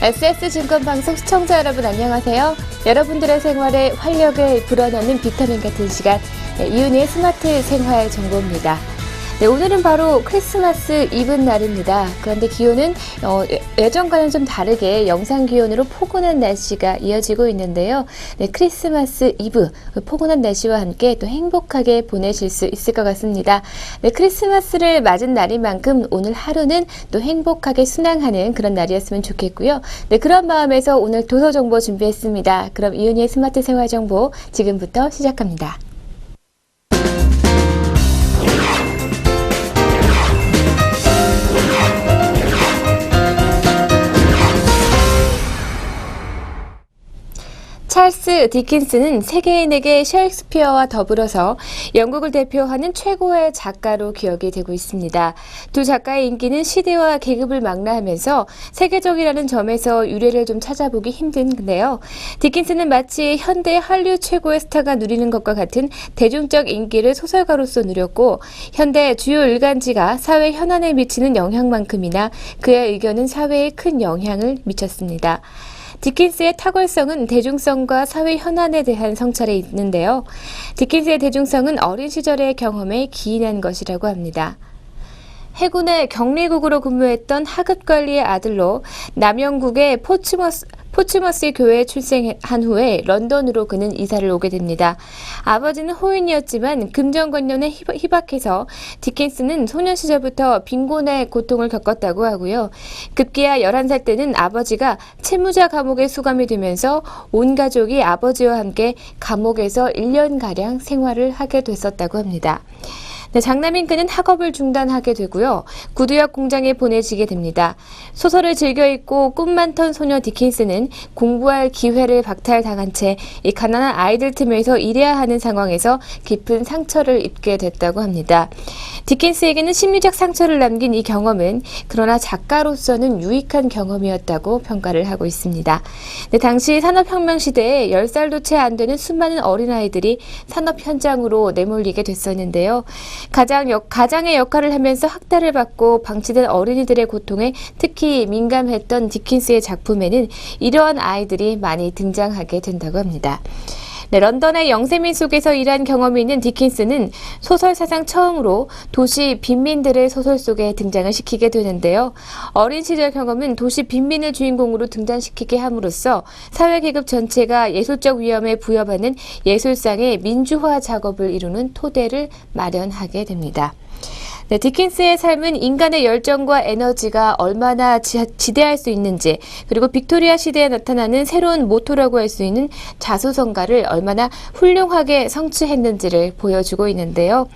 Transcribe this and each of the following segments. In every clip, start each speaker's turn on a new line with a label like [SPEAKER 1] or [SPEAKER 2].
[SPEAKER 1] SS증권방송 시청자 여러분 안녕하세요. 여러분들의 생활에 활력을 불어넣는 비타민 같은 시간 네, 이윤희의 스마트 생활 정보입니다. 네, 오늘은 바로 크리스마스 이브 날입니다. 그런데 기온은 어, 예- 예전과는 좀 다르게 영상 기온으로 포근한 날씨가 이어지고 있는데요. 네, 크리스마스 이브 포근한 날씨와 함께 또 행복하게 보내실 수 있을 것 같습니다. 네, 크리스마스를 맞은 날인 만큼 오늘 하루는 또 행복하게 순항하는 그런 날이었으면 좋겠고요. 네, 그런 마음에서 오늘 도서 정보 준비했습니다. 그럼 이윤희의 스마트 생활 정보 지금부터 시작합니다. 찰스 디킨스는 세계인에게 셰익스피어와 더불어서 영국을 대표하는 최고의 작가로 기억이 되고 있습니다. 두 작가의 인기는 시대와 계급을 망라하면서 세계적이라는 점에서 유래를 좀 찾아보기 힘든데요. 디킨스는 마치 현대 한류 최고의 스타가 누리는 것과 같은 대중적 인기를 소설가로서 누렸고 현대 주요 일간지가 사회 현안에 미치는 영향만큼이나 그의 의견은 사회에 큰 영향을 미쳤습니다. 디킨스의 탁월성은 대중성과 사회 현안에 대한 성찰에 있는데요. 디킨스의 대중성은 어린 시절의 경험에 기인한 것이라고 합니다. 해군의 격리국으로 근무했던 하급 관리의 아들로 남영국의 포츠머스 포츠머스 교회에 출생한 후에 런던으로 그는 이사를 오게 됩니다. 아버지는 호인이었지만 금전관념에 희박- 희박해서 디킨스는 소년 시절부터 빈곤의 고통을 겪었다고 하고요. 급기야 11살 때는 아버지가 채무자 감옥에 수감이 되면서 온 가족이 아버지와 함께 감옥에서 1년가량 생활을 하게 됐었다고 합니다. 네, 장남인 그는 학업을 중단하게 되고요. 구두약 공장에 보내지게 됩니다. 소설을 즐겨 읽고 꿈 많던 소녀 디킨스는 공부할 기회를 박탈당한 채 이 가난한 아이들 틈에서 일해야 하는 상황에서 깊은 상처를 입게 됐다고 합니다. 디킨스에게는 심리적 상처를 남긴 이 경험은 그러나 작가로서는 유익한 경험이었다고 평가를 하고 있습니다. 네, 당시 산업혁명 시대에 10살도 채 안 되는 수많은 어린아이들이 산업 현장으로 내몰리게 됐었는데요. 가장 역, 가장의 역할을 하면서 학대를 받고 방치된 어린이들의 고통에 특히 민감했던 디킨스의 작품에는 이러한 아이들이 많이 등장하게 된다고 합니다. 네, 런던의 영세민 속에서 일한 경험이 있는 디킨스는 소설 사상 처음으로 도시 빈민들의 소설 속에 등장을 시키게 되는데요. 어린 시절 경험은 도시 빈민을 주인공으로 등장시키게 함으로써 사회계급 전체가 예술적 위험에 부여받는 예술상의 민주화 작업을 이루는 토대를 마련하게 됩니다. 네, 디킨스의 삶은 인간의 열정과 에너지가 얼마나 지, 지대할 수 있는지, 그리고 빅토리아 시대에 나타나는 새로운 모토라고 할 수 있는 자수성가를 얼마나 훌륭하게 성취했는지를 보여주고 있는데요.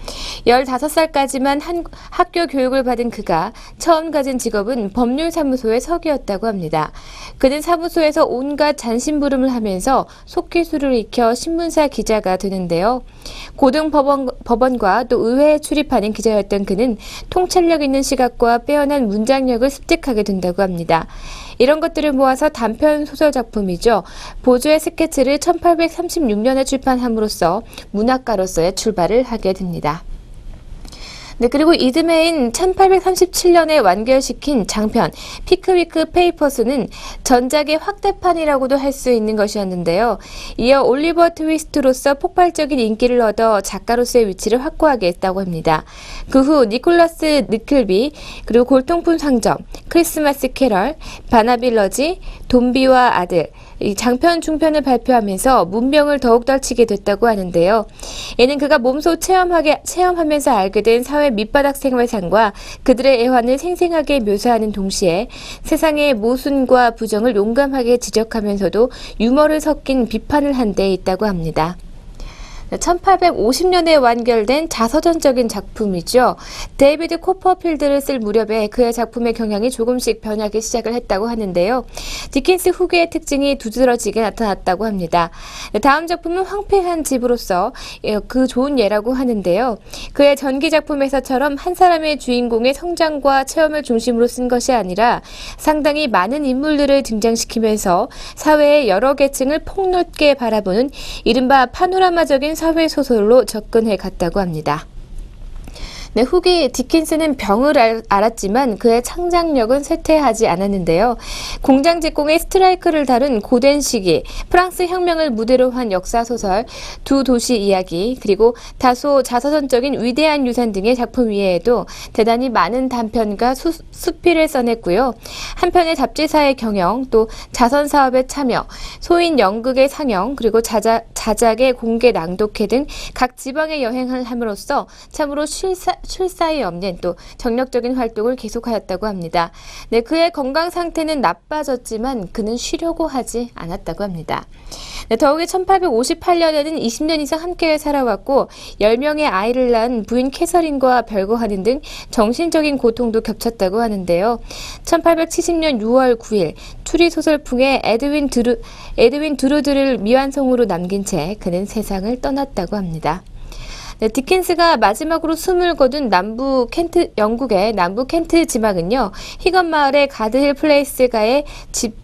[SPEAKER 1] 15살까지만 한, 학교 교육을 받은 그가 처음 가진 직업은 법률사무소의 서기였다고 합니다. 그는 사무소에서 온갖 잔심부름을 하면서 속기술을 익혀 신문사 기자가 되는데요. 고등법원, 법원과 또 의회에 출입하는 기자였던 그는 통찰력 있는 시각과 빼어난 문장력을 습득하게 된다고 합니다. 이런 것들을 모아서 단편 소설 작품이죠. 보조의 스케치를 1836년에 출판함으로써 문학가로서의 출발을 하게 됩니다. 네, 그리고 이듬해인 1837년에 완결시킨 장편 피크위크 페이퍼스는 전작의 확대판이라고도 할 수 있는 것이었는데요. 이어 올리버 트위스트로서 폭발적인 인기를 얻어 작가로서의 위치를 확고하게 했다고 합니다. 그 후 니콜라스 니클비, 그리고 골동품 상점, 크리스마스 캐럴, 바나빌러지, 돈비와 아들, 이 장편 중편을 발표하면서 문명을 더욱 떨치게 됐다고 하는데요. 이는 그가 몸소 체험하게 체험하면서 알게 된 사회 밑바닥 생활상과 그들의 애환을 생생하게 묘사하는 동시에 세상의 모순과 부정을 용감하게 지적하면서도 유머를 섞인 비판을 한 데 있다고 합니다. 1850년에 완결된 자서전적인 작품이죠. 데이비드 코퍼필드를 쓸 무렵에 그의 작품의 경향이 조금씩 변하기 시작을 했다고 하는데요. 디킨스 후기의 특징이 두드러지게 나타났다고 합니다. 다음 작품은 황폐한 집으로서 그 좋은 예라고 하는데요. 그의 전기 작품에서처럼 한 사람의 주인공의 성장과 체험을 중심으로 쓴 것이 아니라 상당히 많은 인물들을 등장시키면서 사회의 여러 계층을 폭넓게 바라보는 이른바 파노라마적인 사회 소설로 접근해 갔다고 합니다. 네, 후기 디킨스는 병을 알, 알았지만 그의 창작력은 쇠퇴하지 않았는데요. 공장 직공의 스트라이크를 다룬 고된 시기, 프랑스 혁명을 무대로 한 역사 소설, 두 도시 이야기, 그리고 다소 자서전적인 위대한 유산 등의 작품 외에도 대단히 많은 단편과 수, 수필을 써냈고요. 한편의 잡지사의 경영, 또 자선 사업에 참여, 소인 연극의 상영, 그리고 자자, 자작의 공개 낭독회 등 각 지방에 여행을 함으로써 참으로 쉴사, 쉴 사이 없는 또 정력적인 활동을 계속하였다고 합니다. 네, 그의 건강 상태는 나빠졌지만 그는 쉬려고 하지 않았다고 합니다. 네, 더욱이 1858년에는 20년 이상 함께 살아왔고 10명의 아이를 낳은 부인 캐서린과 별거하는 등 정신적인 고통도 겹쳤다고 하는데요. 1870년 6월 9일 추리 소설풍의 에드윈 드루 에드윈 드루드를 미완성으로 남긴 채 그는 세상을 떠났다고 합니다. 네, 디킨스가 마지막으로 숨을 거둔 남부 켄트 영국의 남부 켄트 지방은요 희건 마을의 가드힐 플레이스가의 집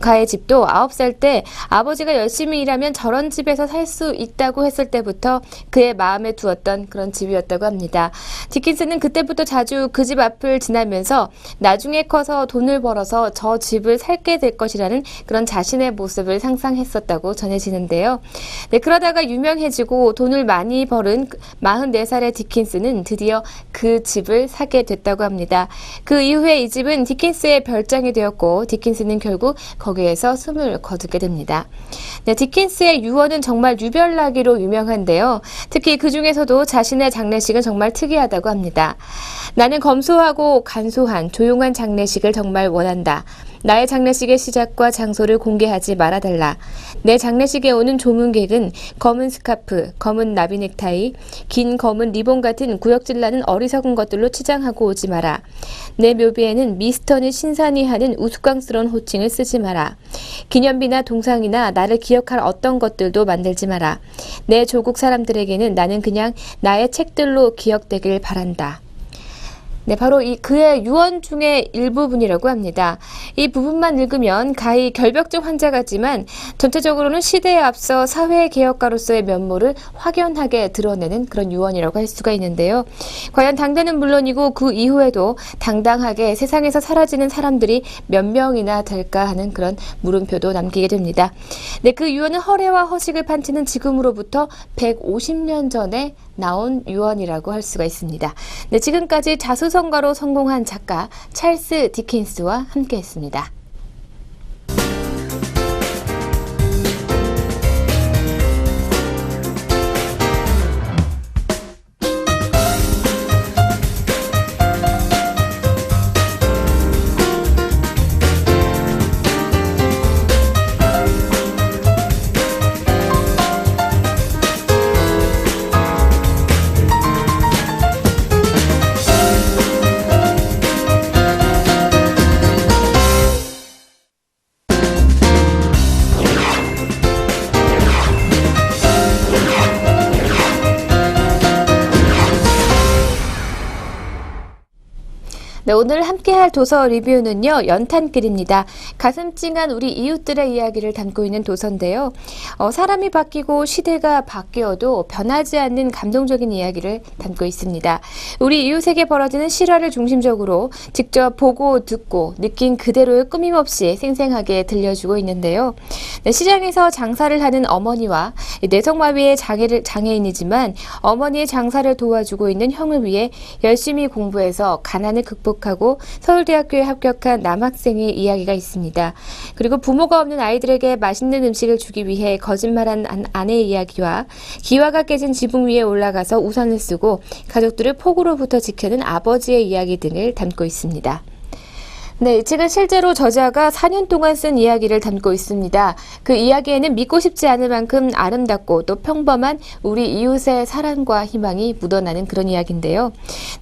[SPEAKER 1] 가의 집도 아홉 살때 아버지가 열심히 일하면 저런 집에서 살 수 있다고 했을 때부터 그의 마음에 두었던 그런 집이었다고 합니다. 디킨스는 그때부터 자주 그 집 앞을 지나면서 나중에 커서 돈을 벌어서 저 집을 살게 될 것이라는 그런 자신의 모습을 상상했었다고 전해지는데요. 네, 그러다가 유명해지고 돈을 많이 벌은 44살의 디킨스는 드디어 그 집을 사게 됐다고 합니다. 그 이후에 이 집은 디킨스의 별장이 되었고 디킨스는 결국 거기에서 숨을 거두게 됩니다. 네, 디킨스의 유언은 정말 유별나기로 유명한데요. 특히 그 중에서도 자신의 장례식은 정말 특이하다고 합니다. 나는 검소하고 간소한 조용한 장례식을 정말 원한다. 나의 장례식의 시작과 장소를 공개하지 말아달라. 내 장례식에 오는 조문객은 검은 스카프, 검은 나비 넥타이, 긴 검은 리본 같은 구역질 나는 어리석은 것들로 치장하고 오지 마라. 내 묘비에는 미스터니 신산이 하는 우스꽝스러운 호칭을 쓰지 마라. 기념비나 동상이나 나를 기억할 어떤 것들도 만들지 마라. 내 조국 사람들에게는 나는 그냥 나의 책들로 기억되길 바란다. 네, 바로 이 그의 유언 중의 일부분이라고 합니다. 이 부분만 읽으면 가히 결벽증 환자 같지만 전체적으로는 시대에 앞서 사회 개혁가로서의 면모를 확연하게 드러내는 그런 유언이라고 할 수가 있는데요. 과연 당대는 물론이고 그 이후에도 당당하게 세상에서 사라지는 사람들이 몇 명이나 될까 하는 그런 물음표도 남기게 됩니다. 네, 그 유언은 허례와 허식을 판치는 지금으로부터 150년 전에 나온 유언이라고 할 수가 있습니다. 네, 지금까지 자수 성가로 성공한 작가 찰스 디킨스와 함께했습니다. 네, 오늘 함께할 도서 리뷰는요, 연탄길입니다. 가슴 찡한 우리 이웃들의 이야기를 담고 있는 도서인데요. 어, 사람이 바뀌고 시대가 바뀌어도 변하지 않는 감동적인 이야기를 담고 있습니다. 우리 이웃에게 벌어지는 실화를 중심적으로 직접 보고 듣고 느낀 그대로의 꾸밈없이 생생하게 들려주고 있는데요. 네, 시장에서 장사를 하는 어머니와 뇌성마비의 장애를, 장애인이지만 어머니의 장사를 도와주고 있는 형을 위해 열심히 공부해서 가난을 극복 하고 서울대학교에 합격한 남학생의 이야기가 있습니다. 그리고 부모가 없는 아이들에게 맛있는 음식을 주기 위해 거짓말한 안- 아내의 이야기와 기와가 깨진 지붕 위에 올라가서 우산을 쓰고 가족들을 폭우로부터 지켜는 아버지의 이야기 등을 담고 있습니다. 네, 이 책은 실제로 저자가 4년 동안 쓴 이야기를 담고 있습니다. 그 이야기에는 믿고 싶지 않을 만큼 아름답고 또 평범한 우리 이웃의 사랑과 희망이 묻어나는 그런 이야기인데요.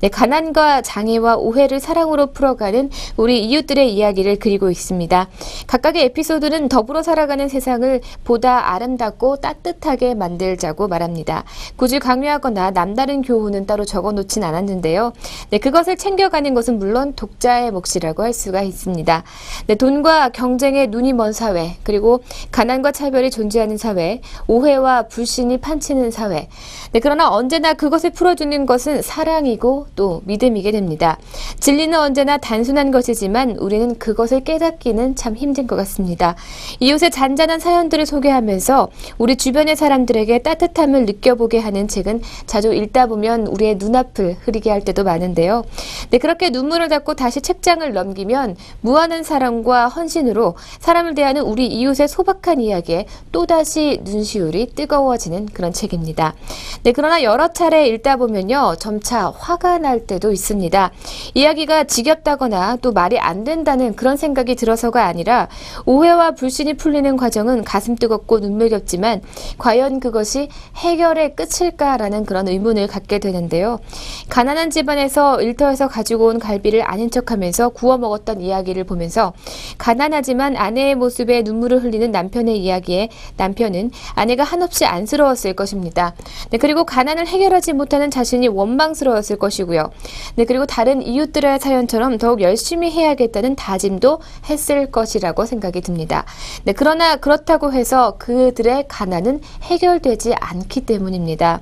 [SPEAKER 1] 네, 가난과 장애와 오해를 사랑으로 풀어가는 우리 이웃들의 이야기를 그리고 있습니다. 각각의 에피소드는 더불어 살아가는 세상을 보다 아름답고 따뜻하게 만들자고 말합니다. 굳이 강요하거나 남다른 교훈은 따로 적어 놓진 않았는데요. 네, 그것을 챙겨가는 것은 물론 독자의 몫이라고 할 수 수가 있습니다. 네, 돈과 경쟁에 눈이 먼 사회, 그리고 가난과 차별이 존재하는 사회, 오해와 불신이 판치는 사회. 네, 그러나 언제나 그것을 풀어주는 것은 사랑이고 또 믿음이게 됩니다. 진리는 언제나 단순한 것이지만 우리는 그것을 깨닫기는 참 힘든 것 같습니다. 이웃의 잔잔한 사연들을 소개하면서 우리 주변의 사람들에게 따뜻함을 느껴보게 하는 책은 자주 읽다 보면 우리의 눈앞을 흐리게 할 때도 많은데요. 네, 그렇게 눈물을 닦고 다시 책장을 넘기 면 무한한 사랑과 헌신으로 사람을 대하는 우리 이웃의 소박한 이야기에 또다시 눈시울이 뜨거워지는 그런 책입니다. 네, 그러나 여러 차례 읽다 보면요. 점차 화가 날 때도 있습니다. 이야기가 지겹다거나 또 말이 안 된다는 그런 생각이 들어서가 아니라 오해와 불신이 풀리는 과정은 가슴 뜨겁고 눈물겹지만 과연 그것이 해결의 끝일까라는 그런 의문을 갖게 되는데요. 가난한 집안에서 일터에서 가지고 온 갈비를 아닌 척하면서 구워 먹었던 이야기를 보면서 가난하지만 아내의 모습에 눈물을 흘리는 남편의 이야기에 남편은 아내가 한없이 안쓰러웠을 것입니다. 네, 그리고 가난을 해결하지 못하는 자신이 원망스러웠을 것이고요. 네, 그리고 다른 이웃들의 사연처럼 더욱 열심히 해야겠다는 다짐도 했을 것이라고 생각이 듭니다. 네, 그러나 그렇다고 해서 그들의 가난은 해결되지 않기 때문입니다.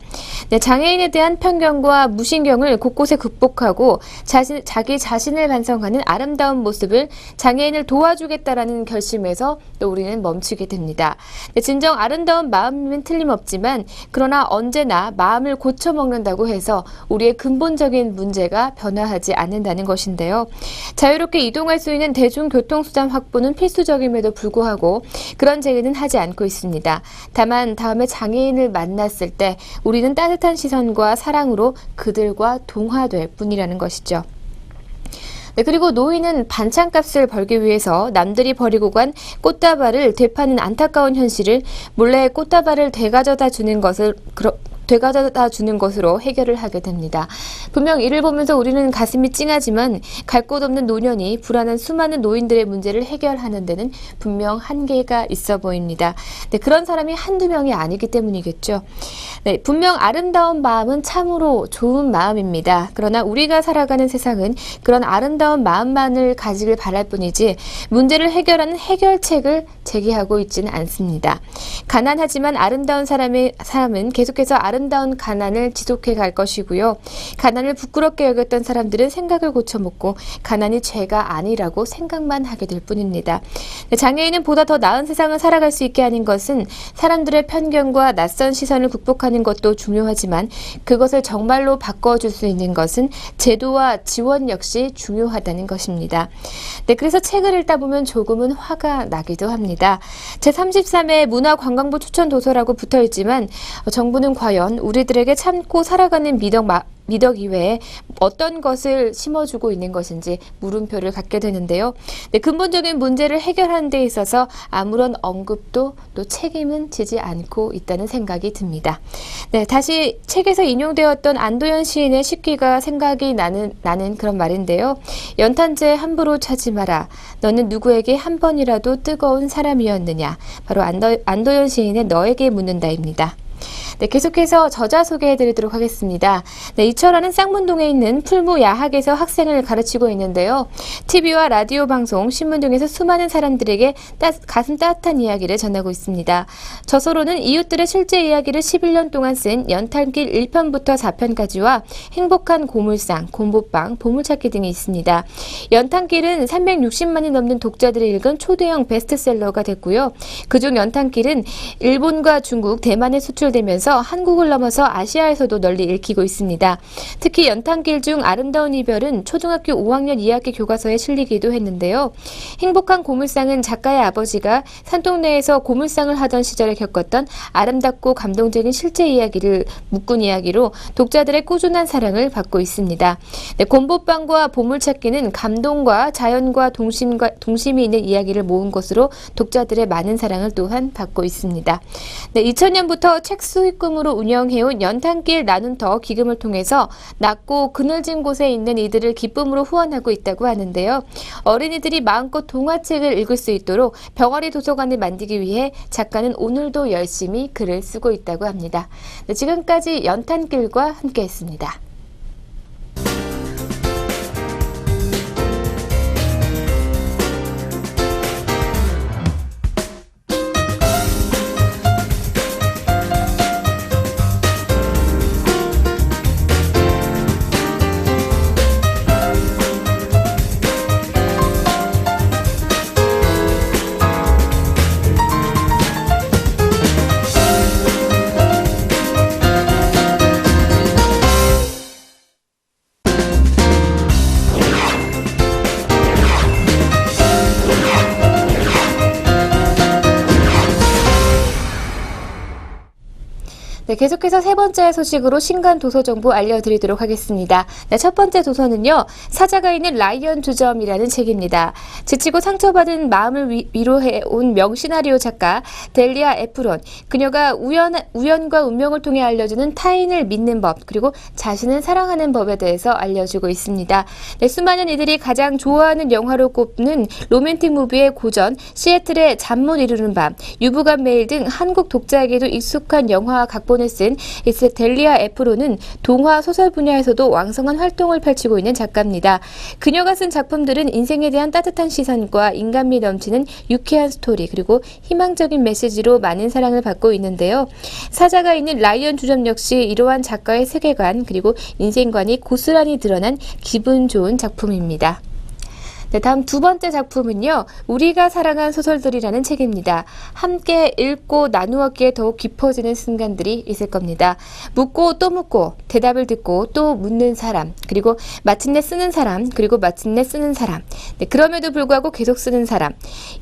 [SPEAKER 1] 네, 장애인에 대한 편견과 무신경을 곳곳에 극복하고 자신, 자기 자신을 반성하는 아름다운 모습을 장애인을 도와주겠다라는 결심에서 또 우리는 멈추게 됩니다. 네, 진정 아름다운 마음은 틀림없지만 그러나 언제나 마음을 고쳐먹는다고 해서 우리의 근본적인 문제가 변화하지 않는다는 것인데요. 자유롭게 이동할 수 있는 대중교통수단 확보는 필수적임에도 불구하고 그런 제의는 하지 않고 있습니다. 다만 다음에 장애인을 만났을 때 우리는 따뜻한 시선과 사랑으로 그들과 동화될 뿐이라는 것이죠. 네, 그리고 노인은 반찬값을 벌기 위해서 남들이 버리고 간 꽃다발을 되파는 안타까운 현실을 몰래 꽃다발을 되가져다 주는 것을 그러, 되가져다 주는 것으로 해결을 하게 됩니다. 분명 이를 보면서 우리는 가슴이 찡하지만 갈 곳 없는 노년이 불안한 수많은 노인들의 문제를 해결하는 데는 분명 한계가 있어 보입니다. 네, 그런 사람이 한두 명이 아니기 때문이겠죠. 네, 분명 아름다운 마음은 참으로 좋은 마음입니다. 그러나 우리가 살아가는 세상은 그런 아름다운 마음만을 가지길 바랄 뿐이지 문제를 해결하는 해결책을 제기하고 있지는 않습니다. 가난하지만 아름다운 사람의 사람은 계속해서 아름다운 가난을 지속해 갈 것이고요. 가난을 부끄럽게 여겼던 사람들은 생각을 고쳐먹고 가난이 죄가 아니라고 생각만 하게 될 뿐입니다. 네, 장애인은 보다 더 나은 세상을 살아갈 수 있게 하는 것은 사람들의 편견과 낯선 시선을 극복하는 것도 중요하지만 그것을 정말로 바꿔줄 수 있는 것은 제도와 지원 역시 중요하다는 것입니다. 네, 그래서 책을 읽다 보면 조금은 화가 나기도 합니다. 제33회 문화관광부 추천 도서라고 붙어 있지만 정부는 과연 우리들에게 참고 살아가는 미덕 마, 미덕 이외에 어떤 것을 심어주고 있는 것인지 물음표를 갖게 되는데요. 네, 근본적인 문제를 해결하는 데 있어서 아무런 언급도 또 책임은 지지 않고 있다는 생각이 듭니다. 네, 다시 책에서 인용되었던 안도현 시인의 식기가 생각이 나는, 나는 그런 말인데요. 연탄재 함부로 차지 마라. 너는 누구에게 한 번이라도 뜨거운 사람이었느냐. 바로 안도, 안도현 시인의 너에게 묻는다입니다. 네, 계속해서 저자 소개해 드리도록 하겠습니다. 네, 이철환은 쌍문동에 있는 풀무 야학에서 학생을 가르치고 있는데요. TV와 라디오 방송, 신문 등에서 수많은 사람들에게 따, 가슴 따뜻한 이야기를 전하고 있습니다. 저서로는 이웃들의 실제 이야기를 11년 동안 쓴 연탄길 1편부터 4편까지와 행복한 고물상, 곰보빵, 보물찾기 등이 있습니다. 연탄길은 360만이 넘는 독자들이 읽은 초대형 베스트셀러가 됐고요. 그중 연탄길은 일본과 중국, 대만에 수출 되면서 한국을 넘어서 아시아에서도 널리 읽히고 있습니다. 특히 연탄길 중 아름다운 이별은 초등학교 5학년 2학기 교과서에 실리기도 했는데요. 행복한 고물상은 작가의 아버지가 산동네에서 고물상을 하던 시절에 겪었던 아름답고 감동적인 실제 이야기를 묶은 이야기로 독자들의 꾸준한 사랑을 받고 있습니다. 네, 곰보빵과 보물찾기는 감동과 자연과 동심과 동심이 있는 이야기를 모은 것으로 독자들의 많은 사랑을 또한 받고 있습니다. 네, 2000년부터 책 수익금으로 운영해온 연탄길 나눈터 기금을 통해서 낮고 그늘진 곳에 있는 이들을 기쁨으로 후원하고 있다고 하는데요. 어린이들이 마음껏 동화책을 읽을 수 있도록 병아리 도서관을 만들기 위해 작가는 오늘도 열심히 글을 쓰고 있다고 합니다. 네, 지금까지 연탄길과 함께했습니다. 네, 계속해서 세 번째 소식으로 신간 도서 정보 알려드리도록 하겠습니다. 네, 첫 번째 도서는요, 사자가 있는 라이언 주점이라는 책입니다. 지치고 상처받은 마음을 위, 위로해 온 명시나리오 작가 델리아 에프론. 그녀가 우연, 우연과 운명을 통해 알려주는 타인을 믿는 법, 그리고 자신을 사랑하는 법에 대해서 알려주고 있습니다. 네, 수많은 이들이 가장 좋아하는 영화로 꼽는 로맨틱 무비의 고전, 시애틀의 잠 못 이루는 밤, 유부간 메일 등 한국 독자에게도 익숙한 영화 각본 을 쓴 이스 델리아 에프로는 동화 소설 분야에서도 왕성한 활동을 펼치고 있는 작가입니다. 그녀가 쓴 작품들은 인생에 대한 따뜻한 시선과 인간미 넘치는 유쾌한 스토리 그리고 희망적인 메시지로 많은 사랑을 받고 있는데요. 사자가 있는 라이언 주점 역시 이러한 작가의 세계관 그리고 인생관이 고스란히 드러난 기분 좋은 작품입니다. 네, 다음 두 번째 작품은요. 우리가 사랑한 소설들이라는 책입니다. 함께 읽고 나누었기에 더욱 깊어지는 순간들이 있을 겁니다. 묻고 또 묻고 대답을 듣고 또 묻는 사람 그리고 마침내 쓰는 사람 그리고 마침내 쓰는 사람 네, 그럼에도 불구하고 계속 쓰는 사람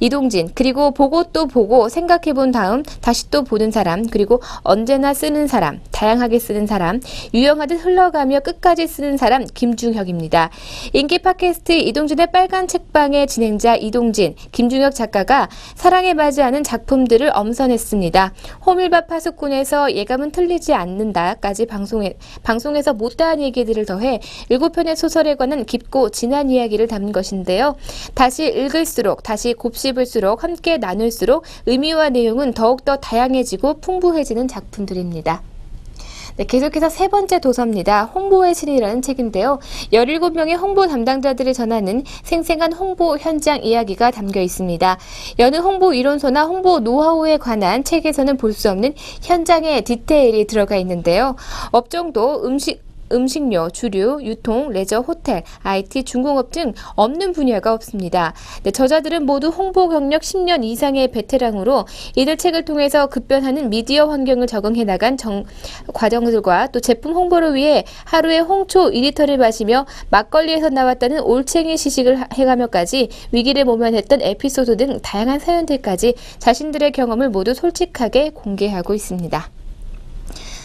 [SPEAKER 1] 이동진 그리고 보고 또 보고 생각해 본 다음 다시 또 보는 사람 그리고 언제나 쓰는 사람 다양하게 쓰는 사람 유영하듯 흘러가며 끝까지 쓰는 사람 김중혁입니다. 인기 팟캐스트 이동진의 빨간 책방의 진행자 이동진, 김중혁 작가가 사랑에 맞이하는 작품들을 엄선했습니다. 호밀밭 파수꾼에서 예감은 틀리지 않는다까지 방송에, 방송에서 못다한 얘기들을 더해 일곱 편의 소설에 관한 깊고 진한 이야기를 담은 것인데요. 다시 읽을수록, 다시 곱씹을수록, 함께 나눌수록 의미와 내용은 더욱더 다양해지고 풍부해지는 작품들입니다. 네, 계속해서 세 번째 도서입니다. 홍보의 신이라는 책인데요. 17명의 홍보 담당자들이 전하는 생생한 홍보 현장 이야기가 담겨 있습니다. 여느 홍보 이론서나 홍보 노하우에 관한 책에서는 볼 수 없는 현장의 디테일이 들어가 있는데요. 업종도 음식 음식료, 주류, 유통, 레저, 호텔, IT, 중공업 등 없는 분야가 없습니다. 네, 저자들은 모두 홍보 경력 10년 이상의 베테랑으로 이들 책을 통해서 급변하는 미디어 환경을 적응해 나간 정, 과정들과 또 제품 홍보를 위해 하루에 홍초 2리터를 마시며 막걸리에서 나왔다는 올챙이 시식을 하- 해가며까지 위기를 모면했던 에피소드 등 다양한 사연들까지 자신들의 경험을 모두 솔직하게 공개하고 있습니다.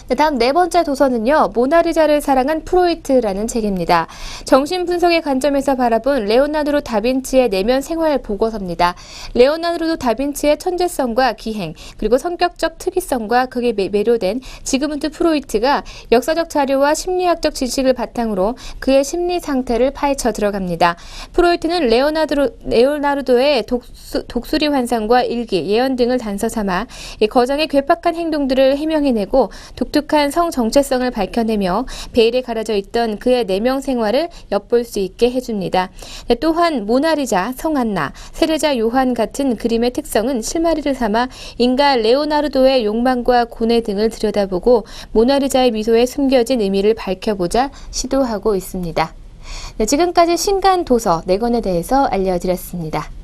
[SPEAKER 1] 네, 다음 네 번째 도서는요, 모나리자를 사랑한 프로이트라는 책입니다. 정신분석의 관점에서 바라본 레오나르도 다빈치의 내면 생활 보고서입니다. 레오나르도 다빈치의 천재성과 기행, 그리고 성격적 특이성과 매- 매료된 지그문트 프로이트가 역사적 자료와 심리학적 지식을 바탕으로 그의 심리 상태를 파헤쳐 들어갑니다. 프로이트는 레오나르도, 레오나르도의 독수, 독수리 환상과 일기, 예언 등을 단서 삼아 이 거장의 괴팍한 행동들을 해명해내고 독 특한 성 정체성을 밝혀내며 베일에 가려져 있던 그의 내명 생활을 엿볼 수 있게 해줍니다. 네, 또한 모나리자, 성안나, 세례자 요한 같은 그림의 특성은 실마리를 삼아 인가 레오나르도의 욕망과 고뇌 등을 들여다보고 모나리자의 미소에 숨겨진 의미를 밝혀보자 시도하고 있습니다. 네, 지금까지 신간 도서 4권에 대해서 알려드렸습니다.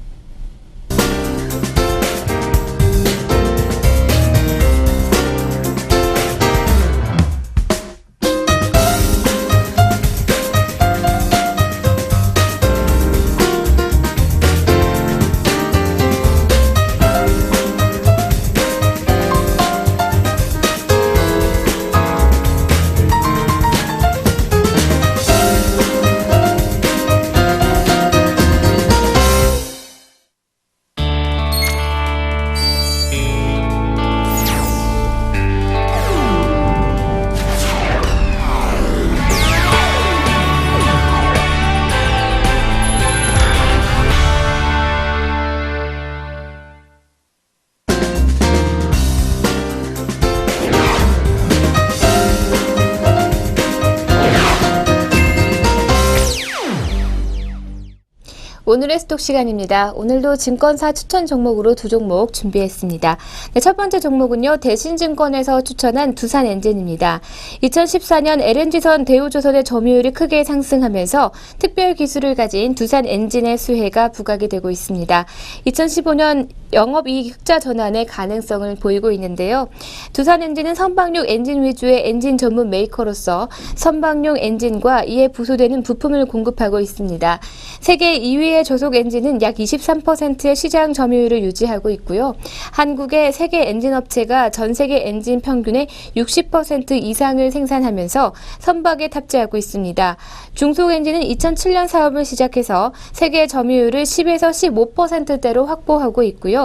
[SPEAKER 1] 스톡 시간입니다. 오늘도 증권사 추천 종목으로 두 종목 준비했습니다. 네, 첫 번째 종목은요, 대신증권에서 추천한 두산 엔진입니다. 2014년 LNG선 대우조선의 점유율이 크게 상승하면서 특별 기술을 가진 두산 엔진의 수혜가 부각이 되고 있습니다. 2015년 영업이익 흑자 전환의 가능성을 보이고 있는데요. 두산엔진은 선박용 엔진 위주의 엔진 전문 메이커로서 선박용 엔진과 이에 부수되는 부품을 공급하고 있습니다. 세계 2위의 저속 엔진은 약 23%의 시장 점유율을 유지하고 있고요. 한국의 세계 엔진 업체가 전 세계 엔진 평균의 60% 이상을 생산하면서 선박에 탑재하고 있습니다. 중속 엔진은 2007년 사업을 시작해서 세계 점유율을 10에서 15%대로 확보하고 있고요.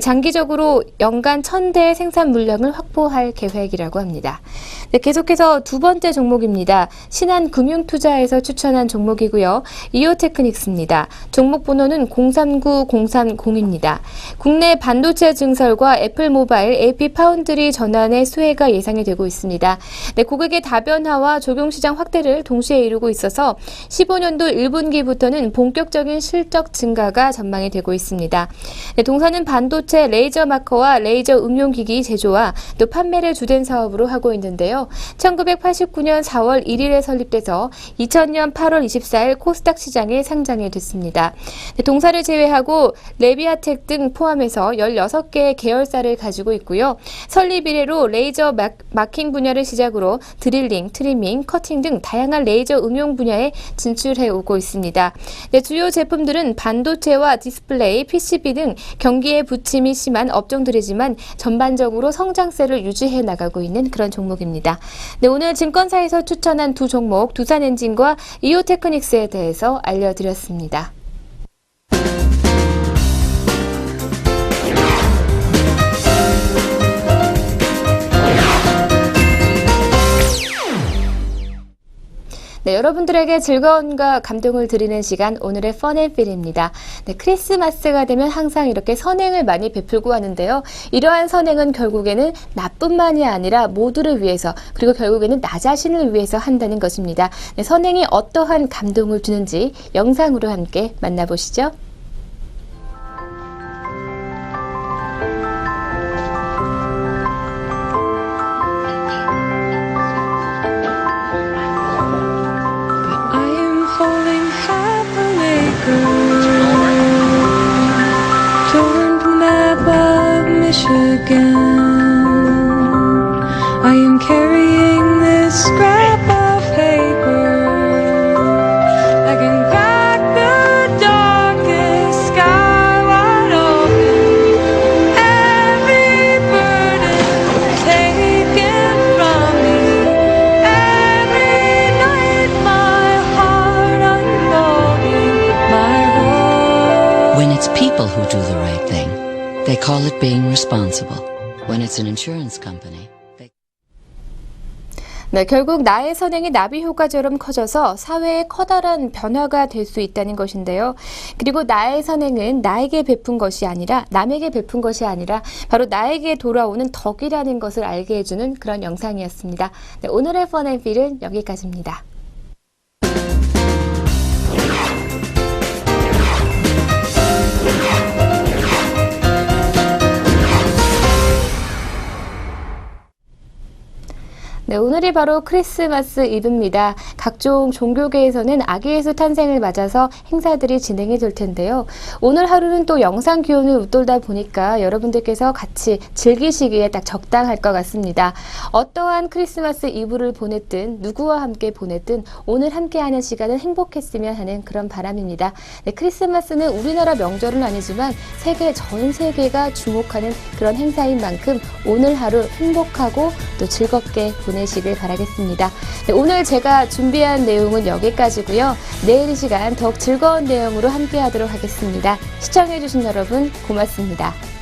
[SPEAKER 1] 장기적으로 연간 1000대의 생산 물량을 확보할 계획이라고 합니다. 네, 계속해서 두 번째 종목입니다. 신한 금융투자에서 추천한 종목이고요. 이오테크닉스입니다. 종목 번호는 039030입니다. 국내 반도체 증설과 애플 모바일, AP 파운드리 전환의 수혜가 예상이 되고 있습니다. 네, 고객의 다변화와 적용 시장 확대를 동시에 이루고 있어서 15년도 1분기부터는 본격적인 실적 증가가 전망이 되고 있습니다. 네, 동사는 반도체 레이저 마커와 레이저 응용기기 제조와 또 판매를 주된 사업으로 하고 있는데요. 1989년 4월 1일에 설립돼서 2000년 8월 24일 코스닥 시장에 상장이 됐습니다. 네, 동사를 제외하고 레비아텍 등 포함해서 16개의 계열사를 가지고 있고요. 설립 이래로 레이저 마, 마킹 분야를 시작으로 드릴링, 트리밍, 커팅 등 다양한 레이저 응용 분야에 진출해 오고 있습니다. 네, 주요 제품들은 반도체와 디스플레이, PCB 등 경기 에 부침이 심한 업종들이지만 전반적으로 성장세를 유지해 나가고 있는 그런 종목입니다. 네, 오늘 증권사에서 추천한 두 종목 두산엔진과 이오테크닉스에 대해서 알려드렸습니다. 네, 여러분들에게 즐거움과 감동을 드리는 시간 오늘의 펀앤필입니다. 네, 크리스마스가 되면 항상 이렇게 선행을 많이 베풀고 하는데요. 이러한 선행은 결국에는 나뿐만이 아니라 모두를 위해서 그리고 결국에는 나 자신을 위해서 한다는 것입니다. 네, 선행이 어떠한 감동을 주는지 영상으로 함께 만나보시죠.
[SPEAKER 2] again. They call it being responsible. When it's an insurance company,
[SPEAKER 1] 네, 결국 나의 선행이 나비 효과처럼 커져서 사회에 커다란 변화가 될 수 있다는 것인데요. 그리고 나의 선행은 나에게 베푼 것이 아니라 남에게 베푼 것이 아니라 바로 나에게 돌아오는 덕이라는 것을 알게 해주는 그런 영상이었습니다. 네, 오늘의 펀앤필은 여기까지입니다. 네, 오늘이 바로 크리스마스 이브입니다. 각종 종교계에서는 아기 예수 탄생을 맞아서 행사들이 진행이 될 텐데요. 오늘 하루는 또 영상 기온을 웃돌다 보니까 여러분들께서 같이 즐기시기에 딱 적당할 것 같습니다. 어떠한 크리스마스 이브를 보냈든 누구와 함께 보냈든 오늘 함께하는 시간은 행복했으면 하는 그런 바람입니다. 네, 크리스마스는 우리나라 명절은 아니지만 세계 전 세계가 주목하는 그런 행사인 만큼 오늘 하루 행복하고 또 즐겁게 보내시길 바라겠습니다. 네, 오늘 제가 준비한 내용은 여기까지고요. 내일 이 시간 더욱 즐거운 내용으로 함께하도록 하겠습니다. 시청해주신 여러분 고맙습니다.